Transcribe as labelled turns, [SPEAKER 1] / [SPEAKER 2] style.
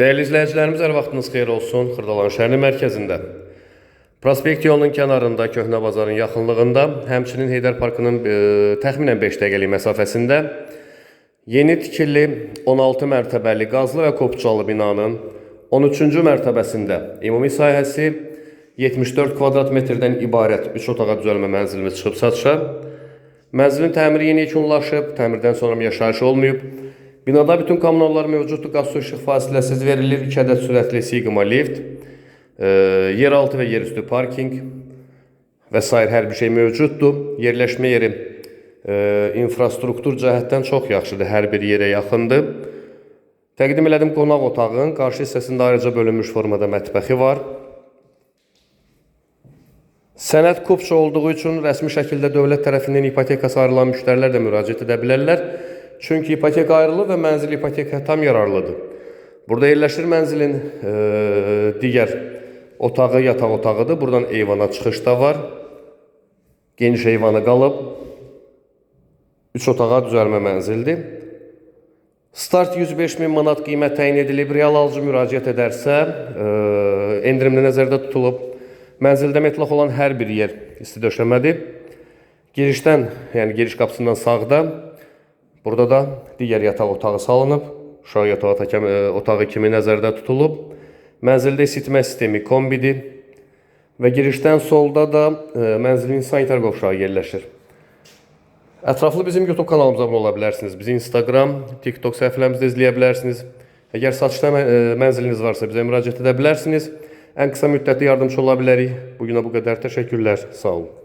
[SPEAKER 1] Değerli izləyicilərimiz, hər vaxtınız xeyir olsun. Xırdalan şəhərinin mərkəzində. Prospekt yolunun kənarında, Köhnə bazarın yaxınlığında, həmçinin Heydər Parkının e, təxminən 5 dəqiqəlik məsafəsində yeni tikili 16 mərtəbəli qazlı və kopçalı binanın 13-cü mərtəbəsində ümumi sahəsi 74 kvadrat metrdən ibarət 3 otağa düzəlmə mənzilimiz çıxıb satışa. Mənzilin təmiri yeni yekunlaşıb, təmirdən sonra yaşayış olmayıb. Binada bütün kommunallar mövcuddur, qaz su işıq fasiləsiz verilir, 2 ədəd sürətli Sigma lift, e, yeraltı və yerüstü parking və sair hər bir şey mövcuddur. Yerləşmə yeri e, infrastruktur cəhətdən çox yaxşıdır, hər bir yerə yaxındır. Təqdim elədim qonaq otağın qarşı hissəsində ayrıca bölünmüş formada mətbəxi var. Sənəd kupça olduğu üçün rəsmi şəkildə dövlət tərəfindən ipotekası ayrılan müştərilər də müraciət edə bilərlər. Çünki ipoteka ayrılır və mənzil ipoteka tam yararlıdır. Burada yerləşir mənzilin e, digər otağı yataq otağıdır. Buradan eyvana çıxış da var. Geniş eyvanı qalıb. 3 otağa düzəlmə mənzildir. Start 105 min manat qiymət təyin edilib. Real alıcı müraciət edərsə, e, endirimli nəzərdə tutulub. Mənzildə metlaq olan hər bir yer isti döşəmədir. Girişdən, yəni giriş qapısından sağda burada da digər yataq otağı salınıb. Uşaq yataq otağı kimi, otağı kimi nəzərdə tutulub. Mənzildə isitmə sistemi kombidir və girişdən solda da e, mənzilin sanitar qovşağı yerləşir. Ətraflı bizim YouTube kanalımıza abunə ola bilərsiniz. Bizi Instagram, TikTok səhifələrimizdə izləyə bilərsiniz. Əgər mən- e, mənziliniz varsa bizə müraciət edə bilərsiniz. Ən qısa müddətli yardımçı ola bilərik. Bu günə bu qədər. Təşəkkürlər. Sağ olun.